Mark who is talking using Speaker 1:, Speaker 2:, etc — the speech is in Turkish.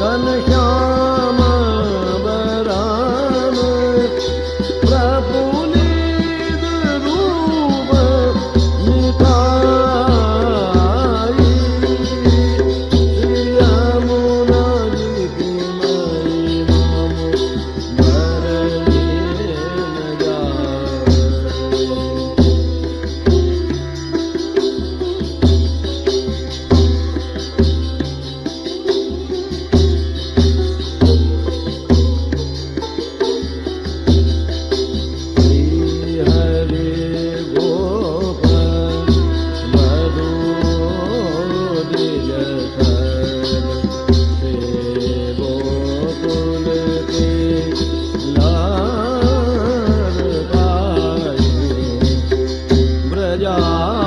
Speaker 1: गण जा